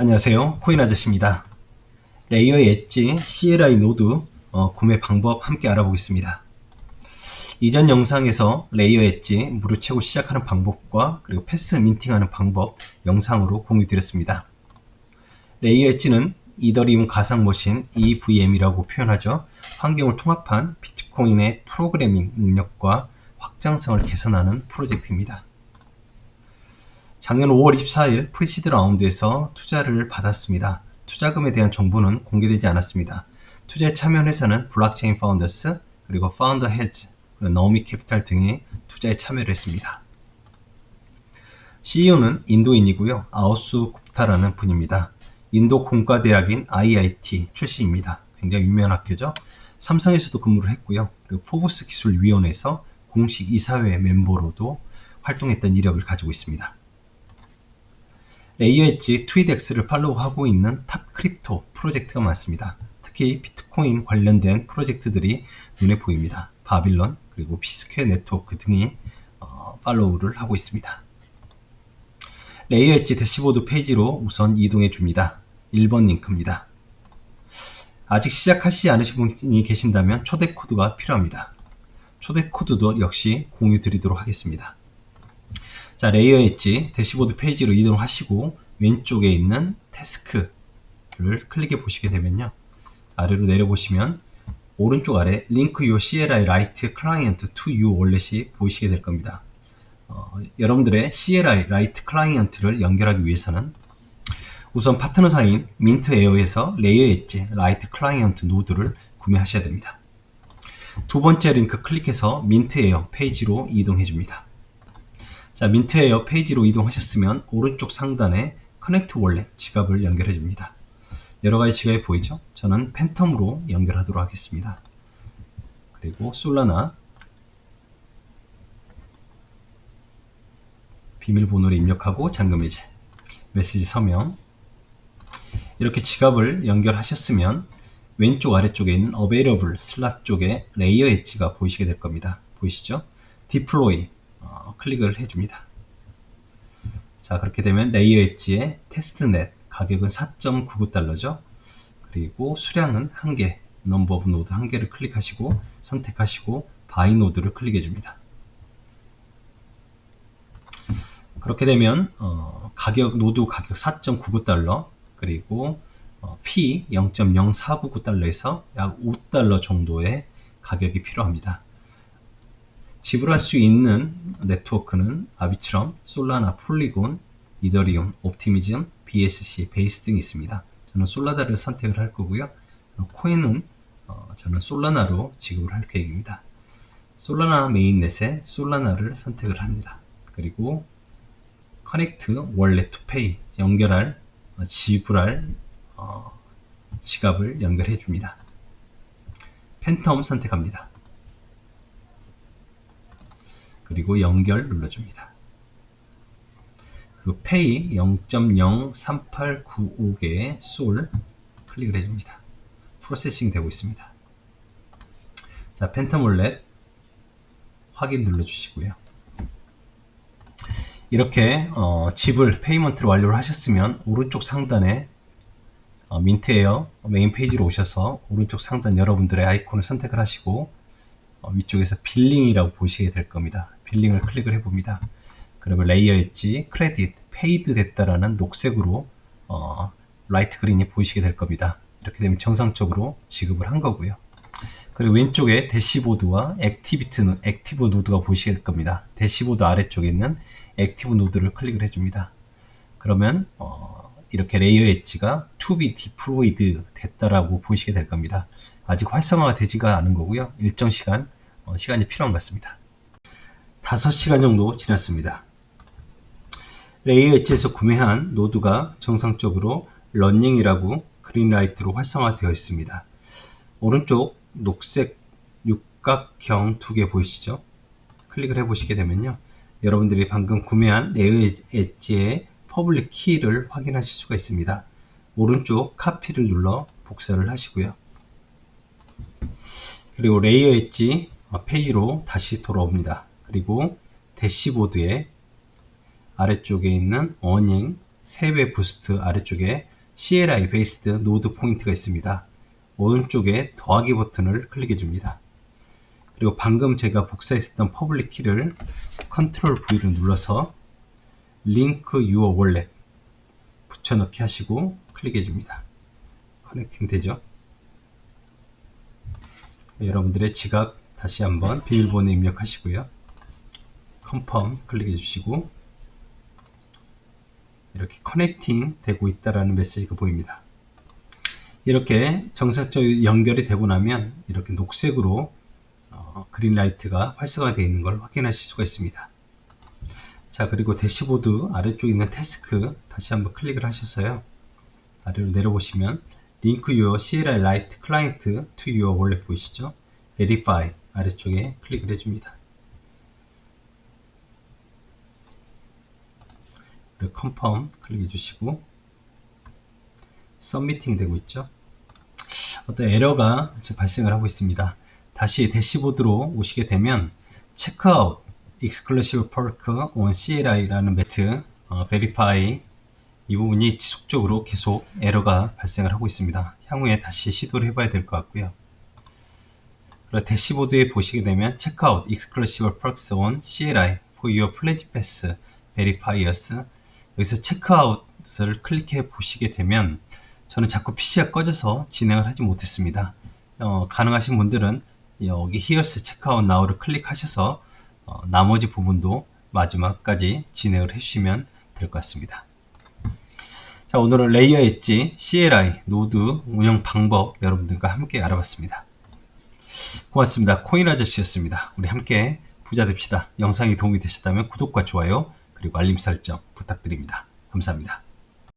안녕하세요. 코인 아저씨입니다. 레이어 엣지 CLI 노드 어, 구매 방법 함께 알아보겠습니다. 이전 영상에서 레이어 엣지 무료 채고 시작하는 방법과 그리고 패스 민팅하는 방법 영상으로 공유 드렸습니다. 레이어 엣지는 이더리움 가상 머신 EVM이라고 표현하죠. 환경을 통합한 비트코인의 프로그래밍 능력과 확장성을 개선하는 프로젝트입니다 작년 5월 24일 프리시드 라운드에서 투자를 받았습니다. 투자금에 대한 정보는 공개되지 않았습니다. 투자에 참여한 회사는 블록체인 파운더스, 그리고 파운더 헤즈, 너미 캐피탈 등이 투자에 참여를 했습니다. CEO는 인도인이고요. 아우스 굽타라는 분입니다. 인도 공과대학인 IIT 출신입니다. 굉장히 유명한 학교죠. 삼성에서도 근무를 했고요. 그리고 포브스 기술위원회에서 공식 이사회 멤버로도 활동했던 이력을 가지고 있습니다. 엣지 트위덱스를 팔로우하고 있는 탑 크립토 프로젝트가 많습니다. 특히 비트코인 관련된 프로젝트들이 눈에 보입니다. 바빌론 그리고 비스퀘어 네트워크 등이 어, 팔로우를 하고 있습니다. 레이어 엣지 대시보드 페이지로 우선 이동해 줍니다. 1번 링크입니다. 아직 시작하시지 않으신 분이 계신다면 초대 코드가 필요합니다. 초대 코드도 역시 공유 드리도록 하겠습니다. 자, 레이어 엣지 대시보드 페이지로 이동하시고 왼쪽에 있는 태스크를 클릭해 보시게 되면요. 아래로 내려보시면 오른쪽 아래 링크 your CLI Lite client to you 월렛이 보이시게 될 겁니다. 어, 여러분들의 CLI Lite 클라이언트를 연결하기 위해서는 우선 파트너사인 민트 에어에서 레이어 엣지 라이트 클라이언트 노드를 구매하셔야 됩니다. 두 번째 링크 클릭해서 민트 에어 페이지로 이동해 줍니다. 자, 민트에어 페이지로 이동하셨으면 오른쪽 상단에 커넥트 월렛 지갑을 연결해 줍니다. 여러 가지 지갑이 보이죠? 저는 팬텀으로 연결하도록 하겠습니다. 그리고 솔라나 비밀번호를 입력하고 잠금 해제 메시지 서명 이렇게 지갑을 연결하셨으면 왼쪽 아래쪽에 있는 Available 슬롯 쪽에 레이어 엣지가 보이시게 될 겁니다. 보이시죠? Deploy 어, 클릭을 해줍니다. 자 그렇게 되면 레이어 엣지의 테스트넷 가격은 4.99달러죠. 그리고 수량은 1개, 넘버 오브 노드 1개를 클릭하시고 선택하시고 바이 노드를 클릭해 줍니다. 그렇게 되면 어, 가격 노드 가격 4.99달러 그리고 어, P 0.0499달러에서 약 5달러 정도의 가격이 필요합니다. 지불할 수 있는 네트워크는 아비트럼, 솔라나, 폴리곤, 이더리움, 옵티미즘, BSC, 베이스 등이 있습니다. 저는 솔라다를 선택을 할 거고요. 코인은 어, 저는 솔라나로 지급을 할 계획입니다. 솔라나 메인넷에 솔라나를 선택을 합니다. 그리고 커넥트 월렛 투 페이 연결할 어, 지불할 어, 지갑을 연결해 줍니다. 팬텀 선택합니다. 그리고 연결 눌러줍니다. 그 페이 0.03895개의 솔 클릭을 해줍니다. 프로세싱 되고 있습니다. 자, 펜타몰렛 확인 눌러주시고요. 이렇게 어, 지불, 페이먼트를 완료를 하셨으면 오른쪽 상단에 어, 민트에어 메인 페이지로 오셔서 오른쪽 상단 여러분들의 아이콘을 선택을 하시고 어, 위쪽에서 빌링이라고 보시게 될 겁니다. 빌링을 클릭을 해봅니다. 그러면 레이어 엣지, 크레딧, 페이드 됐다라는 녹색으로 어, 라이트 그린이 보이시게 될 겁니다. 이렇게 되면 정상적으로 지급을 한 거고요. 그리고 왼쪽에 대시보드와 액티비트, 액티브 노드가 보이시게 될 겁니다. 대시보드 아래쪽에 있는 액티브 노드를 클릭을 해줍니다. 그러면 어, 이렇게 레이어 엣지가 to be deployed 됐다라고 보이시게 될 겁니다. 아직 활성화가 되지가 않은 거고요. 일정 시간, 어, 시간이 필요한 것 같습니다. 5시간 정도 지났습니다. 레이어 엣지에서 구매한 노드가 정상적으로 런닝이라고 그린라이트로 활성화되어 있습니다. 오른쪽 녹색 육각형 두 개 보이시죠? 클릭을 해보시게 되면요. 여러분들이 방금 구매한 레이어 엣지의 퍼블릭 키를 확인하실 수가 있습니다. 오른쪽 카피를 눌러 복사를 하시고요. 그리고 레이어 엣지 페이지로 다시 돌아옵니다. 그리고 대시보드에 아래쪽에 있는 어닝 3배 부스트 아래쪽에 CLI 베이스드 노드 포인트가 있습니다. 오른쪽에 더하기 버튼을 클릭해 줍니다. 그리고 방금 제가 복사했었던 퍼블릭 키를 컨트롤 V를 눌러서 링크 유어 월렛 붙여넣기 하시고 클릭해 줍니다. 커넥팅 되죠? 여러분들의 지갑 다시 한번 비밀번호 입력하시고요. 컨펌 클릭해 주시고 이렇게 커넥팅 되고 있다라는 메시지가 보입니다. 이렇게 정상적으로 연결이 되고 나면 이렇게 녹색으로 어, 그린라이트가 활성화되어 있는 걸 확인하실 수가 있습니다. 자 그리고 대시보드 아래쪽에 있는 태스크 다시 한번 클릭을 하셔서요. 아래로 내려보시면 링크 유어 CLI 라이트 클라이언트 to your wallet 보이시죠? verify 아래쪽에 클릭을 해줍니다. 그리고 confirm 클릭해 주시고 서미팅 되고 있죠? 어떤 에러가 발생을 하고 있습니다. 다시 대시보드로 오시게 되면 checkout exclusive perk on CLI라는 매트 어, verify 이 부분이 지속적으로 계속 에러가 발생을 하고 있습니다. 향후에 다시 시도를 해봐야 될 것 같고요. 그리고 대시보드에 보시게 되면 Checkout Exclusive Perks on CLI for your Pledge Pass Verifiers 여기서 체크아웃을 클릭해 보시게 되면 저는 자꾸 PC가 꺼져서 진행을 하지 못했습니다. 어, 가능하신 분들은 여기 Here's Checkout Now를 클릭하셔서 어, 나머지 부분도 마지막까지 진행을 해주시면 될 것 같습니다. 자, 오늘은 레이어 엣지 CLI 노드 운영 방법 여러분들과 함께 알아봤습니다. 고맙습니다. 코인 아저씨였습니다. 우리 함께 부자 됩시다. 영상이 도움이 되셨다면 구독과 좋아요 그리고 알림 설정 부탁드립니다. 감사합니다.